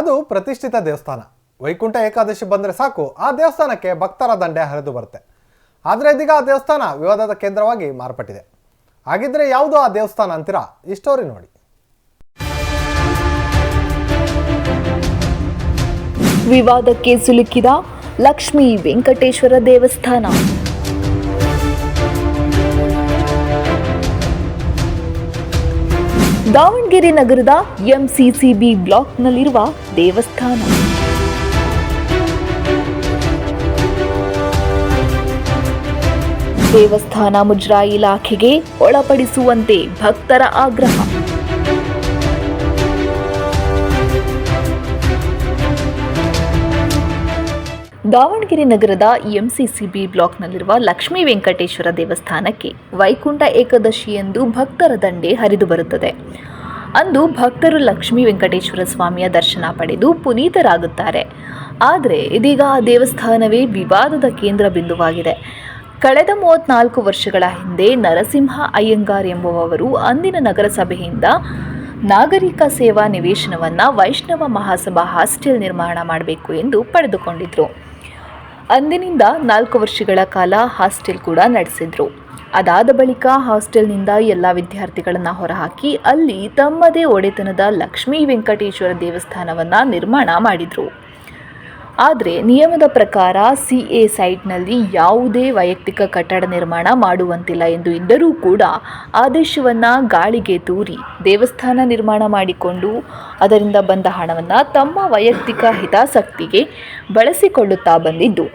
ಅದು ಪ್ರತಿಷ್ಠಿತ ದೇವಸ್ಥಾನ. ವೈಕುಂಠ ಏಕಾದಶಿ ಬಂದರೆ ಸಾಕು, ಆ ದೇವಸ್ಥಾನಕ್ಕೆ ಭಕ್ತರ ದಂಡೆ ಹರಿದು ಬರುತ್ತೆ. ಆದರೆ ಇದೀಗ ಆ ದೇವಸ್ಥಾನ ವಿವಾದದ ಕೇಂದ್ರವಾಗಿ ಮಾರ್ಪಟ್ಟಿದೆ. ಹಾಗಿದ್ರೆ ಯಾವುದು ಆ ದೇವಸ್ಥಾನ ಅಂತೀರಾ? ಈ ಸ್ಟೋರಿ ನೋಡಿ. ವಿವಾದಕ್ಕೆ ಸಿಲುಕಿದ ಲಕ್ಷ್ಮೀ ವೆಂಕಟೇಶ್ವರ ದೇವಸ್ಥಾನ. ದಾವಣಗೆರೆ ನಗರದ ಎಂಸಿಸಿಬಿ ಬ್ಲಾಕ್ನಲ್ಲಿರುವ ದೇವಸ್ಥಾನ. ದೇವಸ್ಥಾನ ಮುಜರಾಯಿ ಇಲಾಖೆಗೆ ಒಳಪಡಿಸುವಂತೆ ಭಕ್ತರ ಆಗ್ರಹ. ದಾವಣಗೆರೆ ನಗರದ ಎಂಸಿಸಿಬಿ ಬ್ಲಾಕ್ನಲ್ಲಿರುವ ಲಕ್ಷ್ಮೀ ವೆಂಕಟೇಶ್ವರ ದೇವಸ್ಥಾನಕ್ಕೆ ವೈಕುಂಠ ಏಕಾದಶಿಯಂದು ಭಕ್ತರ ದಂಡೆ ಹರಿದು ಬರುತ್ತದೆ. ಅಂದು ಭಕ್ತರು ಲಕ್ಷ್ಮೀ ವೆಂಕಟೇಶ್ವರ ಸ್ವಾಮಿಯ ದರ್ಶನ ಪಡೆದು ಪುನೀತರಾಗುತ್ತಾರೆ. ಆದರೆ ಇದೀಗ ಆ ದೇವಸ್ಥಾನವೇ ವಿವಾದದ ಕೇಂದ್ರ ಬಿಂದುವಾಗಿದೆ. ಕಳೆದ ಮೂವತ್ನಾಲ್ಕು ವರ್ಷಗಳ ಹಿಂದೆ ನರಸಿಂಹ ಅಯ್ಯಂಗಾರ್ ಎಂಬುವವರು ಅಂದಿನ ನಗರಸಭೆಯಿಂದ ನಾಗರಿಕ ಸೇವಾ ನಿವೇಶನವನ್ನು ವೈಷ್ಣವ ಮಹಾಸಭಾ ಹಾಸ್ಟೆಲ್ ನಿರ್ಮಾಣ ಮಾಡಬೇಕು ಎಂದು ಪಡೆದುಕೊಂಡಿದ್ರು. ಅಂದಿನಿಂದ ನಾಲ್ಕು ವರ್ಷಗಳ ಕಾಲ ಹಾಸ್ಟೆಲ್ ಕೂಡ ನಡೆಸಿದ್ರು. ಅದಾದ ಬಳಿಕ ಹಾಸ್ಟೆಲ್ನಿಂದ ಎಲ್ಲ ವಿದ್ಯಾರ್ಥಿಗಳನ್ನು ಹೊರಹಾಕಿ ಅಲ್ಲಿ ತಮ್ಮದೇ ಒಡೆತನದ ಲಕ್ಷ್ಮೀ ವೆಂಕಟೇಶ್ವರ ದೇವಸ್ಥಾನವನ್ನು ನಿರ್ಮಾಣ ಮಾಡಿದರು. ಆದರೆ ನಿಯಮದ ಪ್ರಕಾರ ಸಿ ಎ ಸೈಟ್ನಲ್ಲಿ ಯಾವುದೇ ವೈಯಕ್ತಿಕ ಕಟ್ಟಡ ನಿರ್ಮಾಣ ಮಾಡುವಂತಿಲ್ಲ ಎಂದು ಇದ್ದರೂ ಕೂಡ ಆದೇಶವನ್ನು ಗಾಳಿಗೆ ತೂರಿ ದೇವಸ್ಥಾನ ನಿರ್ಮಾಣ ಮಾಡಿಕೊಂಡು ಅದರಿಂದ ಬಂದ ಹಣವನ್ನು ತಮ್ಮ ವೈಯಕ್ತಿಕ ಹಿತಾಸಕ್ತಿಗೆ ಬಳಸಿಕೊಳ್ಳುತ್ತಾ ಬಂದಿದ್ದು.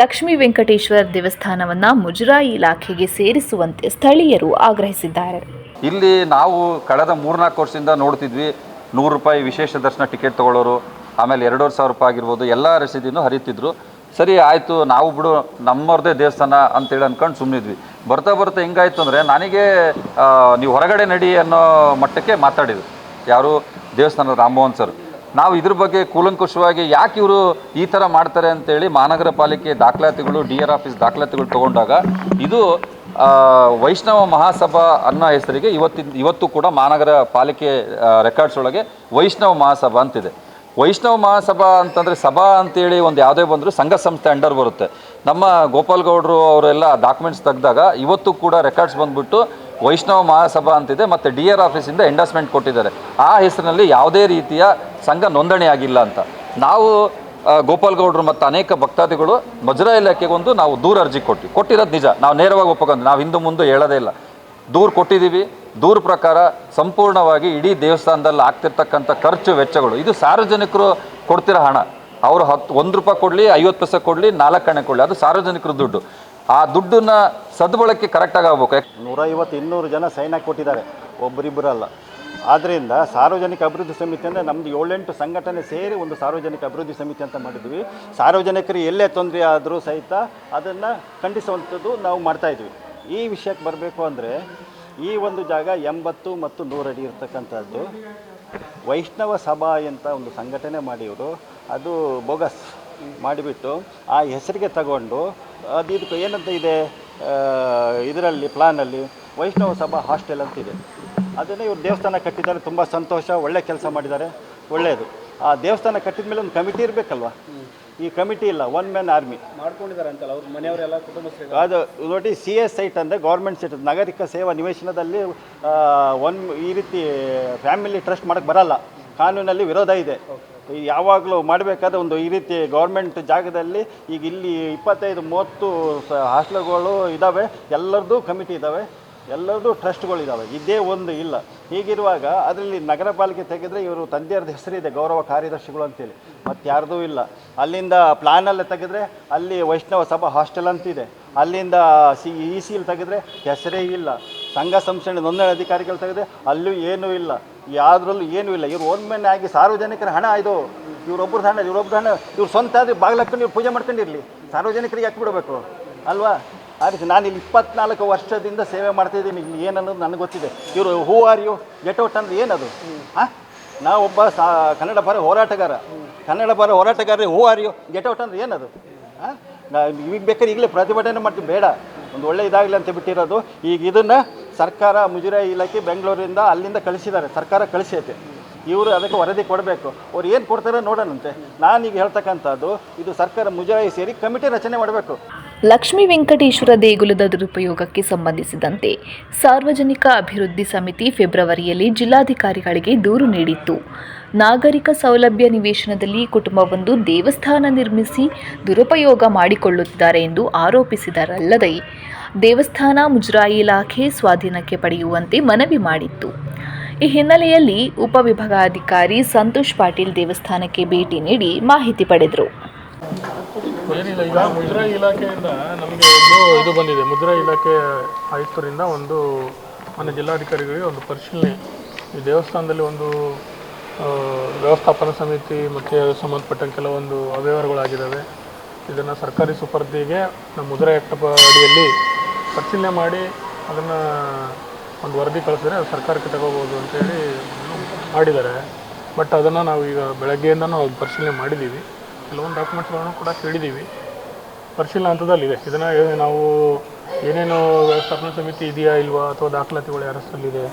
ಲಕ್ಷ್ಮೀ ವೆಂಕಟೇಶ್ವರ ದೇವಸ್ಥಾನವನ್ನು ಮುಜರಾಯಿ ಇಲಾಖೆಗೆ ಸೇರಿಸುವಂತೆ ಸ್ಥಳೀಯರು ಆಗ್ರಹಿಸಿದ್ದಾರೆ. ಇಲ್ಲಿ ನಾವು ಕಳೆದ ಮೂರ್ನಾಲ್ಕು ವರ್ಷದಿಂದ ನೋಡ್ತಿದ್ವಿ, ನೂರು ರೂಪಾಯಿ ವಿಶೇಷ ದರ್ಶನ ಟಿಕೆಟ್ ತೊಗೊಳ್ಳೋರು. ಆಮೇಲೆ ಎರಡೂವರೆ ಸಾವಿರ ರೂಪಾಯಿ ಆಗಿರ್ಬೋದು, ಎಲ್ಲ ರಸೀದಿನೂ ಹರಿತಿದ್ರು. ಸರಿ, ಆಯಿತು, ನಾವು ಬಿಡು ನಮ್ಮವ್ರದ್ದೇ ದೇವಸ್ಥಾನ ಅಂತೇಳಿ ಅಂದ್ಕೊಂಡು ಸುಮ್ಮನಿದ್ವಿ ಬರ್ತಾ ಬರ್ತಾ ಹೆಂಗಾಯ್ತು ಅಂದರೆ, ನನಗೆ ನೀವು ಹೊರಗಡೆ ನಡಿ ಅನ್ನೋ ಮಟ್ಟಕ್ಕೆ ಮಾತಾಡಿದ್ರು. ಯಾರು? ದೇವಸ್ಥಾನದ ರಾಮಮೋಹನ್ ಸರ್. ನಾವು ಇದ್ರ ಬಗ್ಗೆ ಕೂಲಂಕುಷವಾಗಿ ಯಾಕೆ ಇವರು ಈ ಥರ ಮಾಡ್ತಾರೆ ಅಂತೇಳಿ ಮಹಾನಗರ ಪಾಲಿಕೆ ದಾಖಲಾತಿಗಳು, ಡಿ ಆರ್ ಆಫೀಸ್ ದಾಖಲಾತಿಗಳು ತೊಗೊಂಡಾಗ, ಇದು ವೈಷ್ಣವ ಮಹಾಸಭಾ ಅನ್ನೋ ಹೆಸರಿಗೆ ಇವತ್ತಿನ, ಇವತ್ತು ಕೂಡ ಮಹಾನಗರ ಪಾಲಿಕೆ ರೆಕಾರ್ಡ್ಸ್ ಒಳಗೆ ವೈಷ್ಣವ ಮಹಾಸಭಾ ಅಂತಿದೆ. ವೈಷ್ಣವ ಮಹಾಸಭಾ ಅಂತಂದರೆ ಸಭಾ ಅಂತೇಳಿ ಒಂದು ಯಾವುದೇ ಬಂದರೂ ಸಂಘ ಸಂಸ್ಥೆ ಅಂಡರ್ ಬರುತ್ತೆ. ನಮ್ಮ ಗೋಪಾಲ್ ಗೌಡರು ಅವರೆಲ್ಲ ಡಾಕ್ಯುಮೆಂಟ್ಸ್ ತೆಗೆದಾಗ ಇವತ್ತು ಕೂಡ ರೆಕಾರ್ಡ್ಸ್ ಬಂದ್ಬಿಟ್ಟು ವೈಷ್ಣವ ಮಹಾಸಭಾ ಅಂತಿದೆ ಮತ್ತು ಡಿ ಆರ್ ಆಫೀಸಿಂದ ಎಂಡಸ್ಮೆಂಟ್ ಕೊಟ್ಟಿದ್ದಾರೆ. ಆ ಹೆಸರಿನಲ್ಲಿ ಯಾವುದೇ ರೀತಿಯ ಸಂಘ ನೋಂದಣಿ ಆಗಿಲ್ಲ ಅಂತ. ನಾವು ಗೋಪಾಲ್ ಗೌಡರು ಮತ್ತು ಅನೇಕ ಭಕ್ತಾದಿಗಳು ಮಜರಾ ಇಲಾಖೆಗೊಂದು ನಾವು ದೂರ ಅರ್ಜಿ ಕೊಟ್ಟು ಕೊಟ್ಟಿರೋದು ನಿಜ. ನಾವು ನೇರವಾಗಿ ಒಪ್ಪಕೊಂಡು ನಾವು ಹಿಂದೆ ಮುಂದೆ ಹೇಳೋದೇ ಇಲ್ಲ. ದೂರು ಕೊಟ್ಟಿದ್ದೀವಿ. ದೂರ ಪ್ರಕಾರ ಸಂಪೂರ್ಣವಾಗಿ ಇಡೀ ದೇವಸ್ಥಾನದಲ್ಲಿ ಆಗ್ತಿರ್ತಕ್ಕಂಥ ಖರ್ಚು ವೆಚ್ಚಗಳು. ಇದು ಸಾರ್ವಜನಿಕರು ಕೊಡ್ತಿರೋ ಹಣ. ಅವರು ಹತ್ತು, ಒಂದು ರೂಪಾಯಿ ಕೊಡಲಿ, ಐವತ್ತು ಪೈಸೆ ಕೊಡಲಿ, ನಾಲ್ಕು ಹಣೆ ಕೊಡಲಿ. ಅದು ಸಾರ್ವಜನಿಕರ ದುಡ್ಡು. ಆ ದುಡ್ಡನ್ನ ಸದ್ಬಳಕೆ ಕರೆಕ್ಟಾಗಿ ಆಗ್ಬೇಕು. ನೂರೈವತ್ತು, ಇನ್ನೂರು ಜನ ಸೈನ್ ಹಾಕಿ ಕೊಟ್ಟಿದ್ದಾರೆ. ಒಬ್ಬರಿಬ್ಬರಲ್ಲ ಆದ್ದರಿಂದ ಸಾರ್ವಜನಿಕ ಅಭಿವೃದ್ಧಿ ಸಮಿತಿ ಅಂದರೆ ನಮ್ಮದು ಏಳೆಂಟು ಸಂಘಟನೆ ಸೇರಿ ಒಂದು ಸಾರ್ವಜನಿಕ ಅಭಿವೃದ್ಧಿ ಸಮಿತಿ ಅಂತ ಮಾಡಿದ್ವಿ. ಸಾರ್ವಜನಿಕರಿಗೆ ಎಲ್ಲೇ ತೊಂದರೆ ಆದರೂ ಸಹಿತ ಅದನ್ನು ಖಂಡಿಸುವಂಥದ್ದು ನಾವು ಮಾಡ್ತಾಯಿದ್ವಿ ಈ ವಿಷಯಕ್ಕೆ ಬರಬೇಕು ಅಂದರೆ ಈ ಒಂದು ಜಾಗ ಎಂಬತ್ತು ಮತ್ತು ನೂರಡಿ ಇರ್ತಕ್ಕಂಥದ್ದು. ವೈಷ್ಣವ ಸಭಾ ಅಂತ ಒಂದು ಸಂಘಟನೆ ಮಾಡಿವರು ಅದು ಬೋಗಸ್ ಮಾಡಿಬಿಟ್ಟು ಆ ಹೆಸರಿಗೆ ತಗೊಂಡು, ಅದು ಇದಕ್ಕೆ ಏನಂತ ಇದೆ? ಇದರಲ್ಲಿ, ಪ್ಲಾನಲ್ಲಿ ವೈಷ್ಣವ ಸಭಾ ಹಾಸ್ಟೆಲ್ ಅಂತಿದೆ. ಅದನ್ನೇ ಇವರು ದೇವಸ್ಥಾನ ಕಟ್ಟಿದ್ದಾರೆ. ತುಂಬ ಸಂತೋಷ, ಒಳ್ಳೆ ಕೆಲಸ ಮಾಡಿದ್ದಾರೆ. ಒಳ್ಳೆಯದು. ಆ ದೇವಸ್ಥಾನ ಕಟ್ಟಿದ ಮೇಲೆ ಒಂದು ಕಮಿಟಿ ಇರಬೇಕಲ್ವ? ಈ ಕಮಿಟಿ ಇಲ್ಲ ಒನ್ ಮ್ಯಾನ್ ಆರ್ಮಿ ಮಾಡ್ಕೊಂಡಿದ್ದಾರೆ ಅಂತಲ್ಲ ಅವ್ರ ಮನೆಯವರೆಲ್ಲ ಕುಟುಂಬಸ್ಥರು ಅದು ನೋಡಿ ಸಿ ಎಸ್ ಸೈಟ್ ಅಂದರೆ ಗೌರ್ಮೆಂಟ್ ಸೈಟ್ ನಾಗರಿಕ ಸೇವಾ ನಿವೇಶನದಲ್ಲಿ ಒನ್ ಈ ರೀತಿ ಫ್ಯಾಮಿಲಿ ಟ್ರಸ್ಟ್ ಮಾಡೋಕ್ಕೆ ಬರಲ್ಲ. ಕಾನೂನಲ್ಲಿ ವಿರೋಧ ಇದೆ. ಈ ಯಾವಾಗಲೂ ಮಾಡಬೇಕಾದ ಒಂದು ಈ ರೀತಿ ಗೌರ್ಮೆಂಟ್ ಜಾಗದಲ್ಲಿ ಈಗ ಇಲ್ಲಿ ಇಪ್ಪತ್ತೈದು ಮೂವತ್ತು ಹಾಸ್ಟೆಲ್ಗಳು ಇದ್ದಾವೆ ಎಲ್ಲರದ್ದು ಕಮಿಟಿ ಇದ್ದಾವೆ ಎಲ್ಲರದ್ದು ಟ್ರಸ್ಟ್ಗಳಿದ್ದಾವೆ ಇದೇ ಒಂದು ಇಲ್ಲ. ಹೀಗಿರುವಾಗ ಅದರಲ್ಲಿ ನಗರ ಪಾಲಿಕೆ ತೆಗೆದ್ರೆ ಇವರು ತಂದೆಯವ್ರದ್ದು ಹೆಸರಿದೆ, ಗೌರವ ಕಾರ್ಯದರ್ಶಿಗಳು ಅಂತೇಳಿ. ಮತ್ತು ಯಾರ್ದೂ ಇಲ್ಲ. ಅಲ್ಲಿಂದ ಪ್ಲಾನಲ್ಲೇ ತೆಗೆದ್ರೆ ಅಲ್ಲಿ ವೈಷ್ಣವ ಸಭಾ ಹಾಸ್ಟೆಲ್ ಅಂತಿದೆ. ಅಲ್ಲಿಂದ ಸಿ, ಇ ಸಿಲ್ ತೆಗೆದ್ರೆ ಹೆಸರೇ ಇಲ್ಲ. ಸಂಘ ಸಂಸ್ಥೆ ನೋಂದಣಿ ಅಧಿಕಾರಿಗಳು ತೆಗೆದ್ರೆ ಅಲ್ಲೂ ಏನೂ ಇಲ್ಲ. ಯಾವುದ್ರಲ್ಲೂ ಏನೂ ಇಲ್ಲ. ಇವರು ಒಮ್ಮೆನೆ ಆಗಿ ಸಾರ್ವಜನಿಕರ ಹಣ ಇದು. ಇವ್ರೊಬ್ಬರು ಹಣ ಇವ್ರೊಬ್ರು ಹಣ ಇವ್ರು ಸ್ವಂತ ಆದರೆ ಬಾಗಿಲು ನೀವು ಪೂಜೆ ಮಾಡ್ಕೊಂಡಿರಲಿ. ಸಾರ್ವಜನಿಕರಿಗೆ ಹಾಕಿಬಿಡ್ಬೇಕು. ಬಿಡಬೇಕು ಅಲ್ವಾ? ಆ ರೀತಿ ನಾನು ಇಲ್ಲಿ ಇಪ್ಪತ್ನಾಲ್ಕು ವರ್ಷದಿಂದ ಸೇವೆ ಮಾಡ್ತಿದ್ದೀನಿ ಇಲ್ಲಿ ಏನನ್ನೋದು ನನಗೆ ಗೊತ್ತಿದೆ. ಇವರು ಹೂ ಆರ್ ಯು ಔಟ್ ಅಂದ್ರೆ ಏನದು? ಹಾಂ? ನಾವೊಬ್ಬ ಸಾ, ಕನ್ನಡ ಪರ ಹೋರಾಟಗಾರ. ಕನ್ನಡ ಪರ ಹೋರಾಟಗಾರ ಹೂ ಆರ್ ಯು ಔಟ್ ಅಂದ್ರೆ ಏನದು? ಹಾಂ? ಈಗ ಬೇಕಾದ್ರೆ ಈಗಲೇ ಪ್ರತಿಭಟನೆ ಮಾಡ್ತೀವಿ. ಬೇಡ. ಒಂದು ಒಳ್ಳೆ ಇದಾಗಲಿ ಅಂತ ಬಿಟ್ಟಿರೋದು. ಈಗ ಇದನ್ನು ಸರ್ಕಾರ ಮುಜರಾಯಿ ಇಲಾಖೆ ಬೆಂಗಳೂರಿಂದ ಅಲ್ಲಿಂದ ಕಳಿಸಿದ್ದಾರೆ. ಸರ್ಕಾರ ಕಳಿಸೈತೆ. ಇವರು ಅದಕ್ಕೆ ವರದಿ ಕೊಡಬೇಕು. ಅವ್ರು ಏನು ಕೊಡ್ತಾರೆ ನೋಡೋಣಂತೆ. ನಾನೀಗ ಹೇಳ್ತಕ್ಕಂಥದ್ದು, ಇದು ಸರ್ಕಾರ ಮುಜರಾಯಿ ಸೇರಿ ಕಮಿಟಿ ರಚನೆ ಮಾಡಬೇಕು. ಲಕ್ಷ್ಮೀ ವೆಂಕಟೇಶ್ವರ ದೇಗುಲದ ದುರುಪಯೋಗಕ್ಕೆ ಸಂಬಂಧಿಸಿದಂತೆ ಸಾರ್ವಜನಿಕ ಅಭಿವೃದ್ಧಿ ಸಮಿತಿ ಫೆಬ್ರವರಿಯಲ್ಲಿ ಜಿಲ್ಲಾಧಿಕಾರಿಗಳಿಗೆ ದೂರು ನೀಡಿತ್ತು. ನಾಗರಿಕ ಸೌಲಭ್ಯ ನಿವೇಶನದಲ್ಲಿ ಕುಟುಂಬವೊಂದು ದೇವಸ್ಥಾನ ನಿರ್ಮಿಸಿ ದುರುಪಯೋಗ ಮಾಡಿಕೊಳ್ಳುತ್ತಿದ್ದಾರೆ ಎಂದು ಆರೋಪಿಸಿದರಲ್ಲದೆ, ದೇವಸ್ಥಾನ ಮುಜರಾಯಿ ಇಲಾಖೆ ಸ್ವಾಧೀನಕ್ಕೆ ಪಡೆಯುವಂತೆ ಮನವಿ ಮಾಡಿತ್ತು. ಈ ಹಿನ್ನೆಲೆಯಲ್ಲಿ ಉಪವಿಭಾಗಾಧಿಕಾರಿ ಸಂತೋಷ್ ಪಾಟೀಲ್ ದೇವಸ್ಥಾನಕ್ಕೆ ಭೇಟಿ ನೀಡಿ ಮಾಹಿತಿ ಪಡೆದರು. ಏನಿಲ್ಲ, ಈಗ ಮುದ್ರಾ ಇಲಾಖೆಯಿಂದ ನಮಗೆ ಒಂದು ಇದು ಬಂದಿದೆ. ಮುದ್ರಾ ಇಲಾಖೆ ಆಯುಕ್ತರಿಂದ ಒಂದು ಮನೆ ಜಿಲ್ಲಾಧಿಕಾರಿಗಳಿಗೆ ಒಂದು ಪರಿಶೀಲನೆ. ಈ ದೇವಸ್ಥಾನದಲ್ಲಿ ಒಂದು ವ್ಯವಸ್ಥಾಪನಾ ಸಮಿತಿ ಮತ್ತು ಸಂಬಂಧಪಟ್ಟ ಕೆಲವೊಂದು ಅವ್ಯವಹಾರಗಳಾಗಿದ್ದಾವೆ. ಇದನ್ನು ಸರ್ಕಾರಿ ಸುಪರ್ದಿಗೆ ನಮ್ಮ ಮುದ್ರಾ ಆ್ಯಕ್ಟ್ ಅಡಿಯಲ್ಲಿ ಪರಿಶೀಲನೆ ಮಾಡಿ ಅದನ್ನು ಒಂದು ವರದಿ ಕಳಿಸಿದ್ರೆ ಅದು ಸರ್ಕಾರಕ್ಕೆ ತಗೋಬೋದು ಅಂತೇಳಿ ಮಾಡಿದ್ದಾರೆ. ಬಟ್ ಅದನ್ನು ನಾವು ಈಗ ಬೆಳಗ್ಗೆಯಿಂದನೂ ಅದು ಪರಿಶೀಲನೆ ಮಾಡಿದ್ದೀವಿ. ಕೆಲವೊಂದು ಡಾಕ್ಯುಮೆಂಟ್ಸ್ಗಳನ್ನು ಕೂಡ ಕೇಳಿದ್ದೀವಿ. ಪರಿಶೀಲನಾ ಹಂತದಲ್ಲಿದೆ. ಇದನ್ನು ನಾವು ಏನೇನು ವ್ಯವಸ್ಥಾಪನಾ ಸಮಿತಿ ಇದೆಯಾ ಇಲ್ವಾ ಅಥವಾ ದಾಖಲಾತಿಗಳು ಯಾರ ಹೆಸರಲ್ಲಿದೆ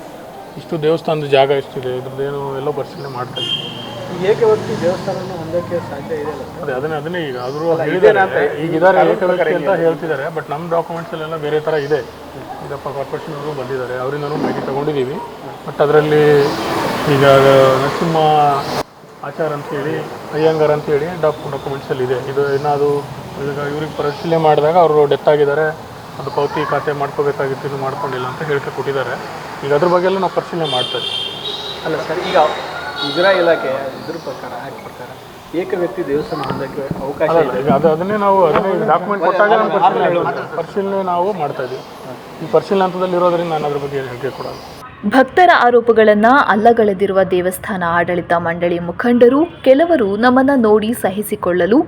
ಇಷ್ಟು ದೇವಸ್ಥಾನದ ಜಾಗ ಎಷ್ಟಿದೆ? ಇದ್ರದ್ದೇನು ಎಲ್ಲ ಪರಿಶೀಲನೆ ಮಾಡ್ತಾ ಇದ್ದೀವಿ ಏಕವ್ಯಕ್ತಿ ದೇವಸ್ಥಾನ ಹೊಂದಕ್ಕೆ ಸಾಧ್ಯ ಇದೆ ಅದೇ ಅದನ್ನೇ ಅದನ್ನೇ ಈಗ ಆದರೂ ಹೇಳಿದ್ದಾರೆ. ಈಗ ಇದ್ದಾರೆ ಏಕವ್ಯಕ್ತಿ ಅಂತ ಹೇಳ್ತಿದ್ದಾರೆ. ಬಟ್ ನಮ್ಮ ಡಾಕ್ಯುಮೆಂಟ್ಸಲ್ಲೆಲ್ಲ ಬೇರೆ ಥರ ಇದೆ. ಇದಪ್ಪ ಕಾರ್ಪೊರೇಷನ್ ಅವರು ಬಂದಿದ್ದಾರೆ. ಅವರಿಂದನೂ ಮಾಹಿತಿ ತೊಗೊಂಡಿದ್ದೀವಿ. ಬಟ್ ಅದರಲ್ಲಿ ಈಗ ನರಸಿಂಹ ಆಚಾರ ಅಂತೇಳಿ ಅಯ್ಯಂಗಾರ್ ಅಂತೇಳಿ ಡಾಕ್ ಡಾಕ್ಯುಮೆಂಟ್ಸಲ್ಲಿ ಇದೆ. ಇದು ಏನಾದರೂ ಈಗ ಇವ್ರಿಗೆ ಪರಿಶೀಲನೆ ಮಾಡಿದಾಗ ಅವರು ಡೆತ್ ಆಗಿದ್ದಾರೆ. ಅದು ಪಾವತಿ ಖಾತೆ ಮಾಡ್ಕೋಬೇಕಾಗಿತ್ತು ಇದು ಮಾಡ್ಕೊಂಡಿಲ್ಲ ಅಂತ ಹೇಳಿಕೆ ಕೊಟ್ಟಿದ್ದಾರೆ. ಈಗ ಅದ್ರ ಬಗ್ಗೆ ಎಲ್ಲ ನಾವು ಪರಿಶೀಲನೆ ಮಾಡ್ತಾ ಇದ್ದೀವಿ. ಅಲ್ಲ ಸರ್ ಈಗ ಮುಜರಾ ಇಲಾಖೆ ಇದ್ರ ಪ್ರಕಾರ ಆ್ಯಕ್ಟ್ ಪ್ರಕಾರ ಏಕ ವ್ಯಕ್ತಿ ದೇವಸ್ಥಾನ ಹೊಂದಕ್ಕೆ ಅವಕಾಶ ಇಲ್ಲ ಈಗ ಅದು ಅದನ್ನೇ ನಾವು ಅದನ್ನೇ ಡಾಕ್ಯುಮೆಂಟ್ ಕೊಟ್ಟಾಗ ನಾವು ಪರಿಶೀಲನೆ ಪರಿಶೀಲನೆ ನಾವು ಮಾಡ್ತಾ ಇದ್ದೀವಿ. ಈ ಪರಿಶೀಲನೆ ಹಂತದಲ್ಲಿ ಇರೋದ್ರಿಂದ ನಾನು ಅದ್ರ ಬಗ್ಗೆ ಹೇಳಿಕೆ ಕೊಡಲ್ಲ. ಭಕ್ತರ ಆರೋಪಗಳನ್ನು ಅಲ್ಲಗಳೆದಿರುವ ದೇವಸ್ಥಾನ ಆಡಳಿತ ಮಂಡಳಿ ಮುಖಂಡರು ಕೆಲವರು ನಮ್ಮನ್ನ ನೋಡಿ ಸಹಿಸಿಕೊಳ್ಳಲು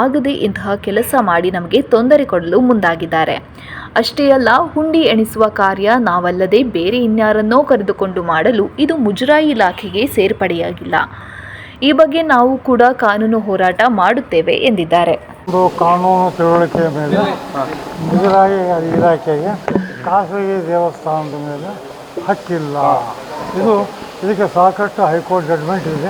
ಆಗದೆ ಇಂತಹ ಕೆಲಸ ಮಾಡಿ ನಮಗೆ ತೊಂದರೆ ಕೊಡಲು ಮುಂದಾಗಿದ್ದಾರೆ. ಅಷ್ಟೇ ಅಲ್ಲ, ಹುಂಡಿ ಎಣಿಸುವ ಕಾರ್ಯ ನಾವಲ್ಲದೆ ಬೇರೆ ಇನ್ಯಾರನ್ನೋ ಕರೆದುಕೊಂಡು ಮಾಡಲು ಇದು ಮುಜರಾಯಿ ಇಲಾಖೆಗೆ ಸೇರ್ಪಡೆಯಾಗಿಲ್ಲ. ಈ ಬಗ್ಗೆ ನಾವು ಕೂಡ ಕಾನೂನು ಹೋರಾಟ ಮಾಡುತ್ತೇವೆ ಎಂದಿದ್ದಾರೆ. ಕಾನೂನು ದೇವಸ್ಥಾನದ ಮೇಲೆ ಹಕ್ಕಿಲ್ಲ. ಇದು ಇದಕ್ಕೆ ಸಾಕಷ್ಟು ಹೈಕೋರ್ಟ್ ಜಡ್ಮೆಂಟ್ ಇದೆ.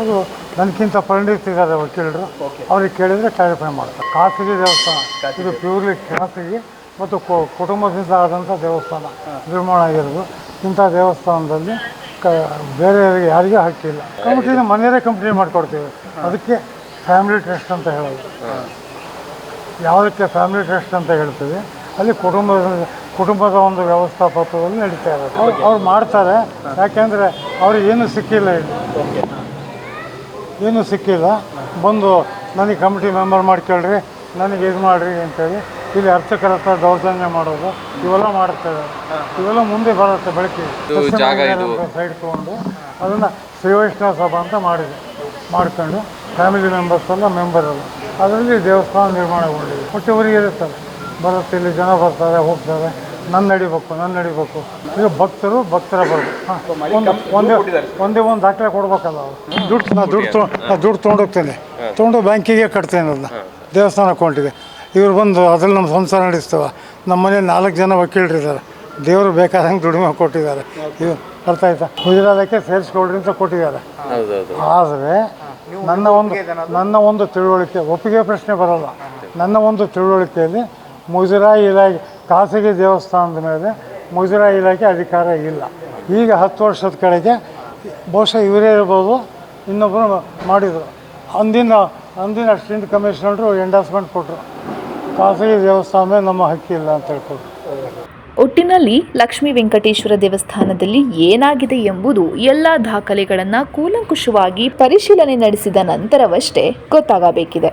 ಅದು ನನಗಿಂತ ಪರಿಣಿತಿದ್ದಾರೆ ವಕೀಲರು ಅವ್ರಿಗೆ ಕೇಳಿದರೆ ಕ್ಲಾರಿಫೈ ಮಾಡ್ತಾರೆ. ಖಾಸಗಿ ದೇವಸ್ಥಾನ. ಇದು ಪ್ಯೂರ್ಲಿ ಖಾಸಗಿ ಮತ್ತು ಕು- ಕುಟುಂಬದಿಂದ ಆದಂಥ ದೇವಸ್ಥಾನ ನಿರ್ಮಾಣ ಆಗಿರೋದು. ಇಂಥ ದೇವಸ್ಥಾನದಲ್ಲಿ ಕ ಬೇರೆಯವರಿಗೆ ಯಾರಿಗೂ ಹಕ್ಕಿಲ್ಲ ಕಮಿಟಿನ ಮನೆಯೇ ಕಂಪ್ನಿ ಮಾಡಿಕೊಡ್ತೀವಿ. ಅದಕ್ಕೆ ಫ್ಯಾಮಿಲಿ ಟ್ರಸ್ಟ್ ಅಂತ ಹೇಳೋದು. ಯಾವುದಕ್ಕೆ ಫ್ಯಾಮಿಲಿ ಟ್ರಸ್ಟ್ ಅಂತ ಹೇಳ್ತೀವಿ. ಅಲ್ಲಿ ಕುಟುಂಬದ ಕುಟುಂಬದ ಒಂದು ವ್ಯವಸ್ಥಾಪಕದಲ್ಲಿ ನಡೀತಾ ಇರೋದು. ಅವ್ರು ಅವ್ರು ಮಾಡ್ತಾರೆ. ಯಾಕೆಂದರೆ ಅವ್ರಿಗೆ ಏನು ಸಿಕ್ಕಿಲ್ಲ ಇಲ್ಲಿ. ಏನೂ ಸಿಕ್ಕಿಲ್ಲ. ಬಂದು ನನಗೆ ಕಮಿಟಿ ಮೆಂಬರ್ ಮಾಡ್ಕೊಳ್ರಿ ನನಗೆ ಇದು ಮಾಡಿರಿ ಅಂತೇಳಿ ಇಲ್ಲಿ ಅರ್ಚಕರ ಹತ್ರ ದೌರ್ಜನ್ಯ ಮಾಡೋದು ಇವೆಲ್ಲ ಮಾಡ್ತಾರೆ ಇವೆಲ್ಲ ಮುಂದೆ ಬರುತ್ತೆ ಬೆಳಕಿಗೆ. ಸೈಡ್ ತೊಗೊಂಡು ಅದನ್ನು ಶ್ರೀ ವೈಷ್ಣವ ಸಭಾ ಅಂತ ಮಾಡಿದೆ. ಮಾಡ್ಕೊಂಡು ಫ್ಯಾಮಿಲಿ ಮೆಂಬರ್ಸ್ ಎಲ್ಲ ಮೆಂಬರ್ ಎಲ್ಲ. ಅದರಲ್ಲಿ ದೇವಸ್ಥಾನ ನಿರ್ಮಾಣಗೊಂಡಿದೆ. ಒಟ್ಟು ಊರಿಗೆ ಇರುತ್ತೆ ಬರುತ್ತೆ ಇಲ್ಲಿ ಜನ ಬರ್ತಾರೆ ಹೋಗ್ತಾರೆ. ನನ್ನ ನಡಿಬೇಕು ನನ್ನ ನಡಿಬೇಕು. ಈಗ ಭಕ್ತರು ಭಕ್ತರ ಬರ್ಬೇಕು. ಹಾಂ. ಒಂದು ಒಂದೇ ಒಂದೇ ಒಂದು ದಾಖಲೆ ಕೊಡ್ಬೇಕಲ್ಲ ಅವರು. ದುಡ್ಡು ನಾ ದುಡ್ಡು ತೊಗೊಂಡು ನಾ ದುಡ್ಡು ತೊಗೊಂಡೋಗ್ತೇನೆ ತೊಗೊಂಡು ಬ್ಯಾಂಕಿಗೆ ಕಟ್ತೇನೆ ಅದನ್ನ ದೇವಸ್ಥಾನ ಅಕೌಂಟಿಗೆ. ಇವ್ರು ಬಂದು ಅದ್ರಲ್ಲಿ ನಮ್ಮ ಸಂಸಾರ ನಡೆಸ್ತವ. ನಮ್ಮ ಮನೇಲಿ ನಾಲ್ಕು ಜನ ವಕೀಲರಿದ್ದಾರೆ. ದೇವರು ಬೇಕಾದಂಗೆ ದುಡಿಮೆ ಕೊಟ್ಟಿದ್ದಾರೆ. ಇವ್ರು ಅರ್ಥ ಆಯ್ತಾ? ಗುಜರಾತಕ್ಕೆ ಸೇರಿಸ್ಕೊಳ್ರಿ ಅಂತ ಕೊಟ್ಟಿದ್ದಾರೆ. ಆದರೆ ನನ್ನ ಒಂದು ನನ್ನ ಒಂದು ತಿಳುವಳಿಕೆ ಒಪ್ಪಿಗೆ ಪ್ರಶ್ನೆ ಬರಲ್ಲ. ನನ್ನ ಒಂದು ತಿಳುವಳಿಕೆಯಲ್ಲಿ ಮುಜರಾಯಿ ಇಲಾಖೆ ಖಾಸಗಿ ದೇವಸ್ಥಾನದ ಮೇಲೆ ಮುಜರಾಯಿ ಇಲಾಖೆ ಅಧಿಕಾರ ಇಲ್ಲ. ಈಗ ಹತ್ತು ವರ್ಷದ ಕಡೆಗೆ ಬಹುಶಃ ಇವರೇ ಇರ್ಬೋದು ಇನ್ನೊಬ್ಬರು ಮಾಡಿದರು. ಅಂದಿನ ಅಂದಿನ ಅಸಿಸ್ಟೆಂಟ್ ಕಮಿಷನರು ಎಂಡಾಸ್ಮೆಂಟ್ ಕೊಟ್ಟರು ಖಾಸಗಿ ದೇವಸ್ಥಾನ ನಮ್ಮ ಹಕ್ಕಿಲ್ಲ ಅಂತ ಹೇಳ್ಕೊಟ್ರು. ಒಟ್ಟಿನಲ್ಲಿ ಲಕ್ಷ್ಮೀ ವೆಂಕಟೇಶ್ವರ ದೇವಸ್ಥಾನದಲ್ಲಿ ಏನಾಗಿದೆ ಎಂಬುದು ಎಲ್ಲ ದಾಖಲೆಗಳನ್ನು ಕೂಲಂಕುಷವಾಗಿ ಪರಿಶೀಲನೆ ನಡೆಸಿದ ನಂತರವಷ್ಟೇ ಗೊತ್ತಾಗಬೇಕಿದೆ.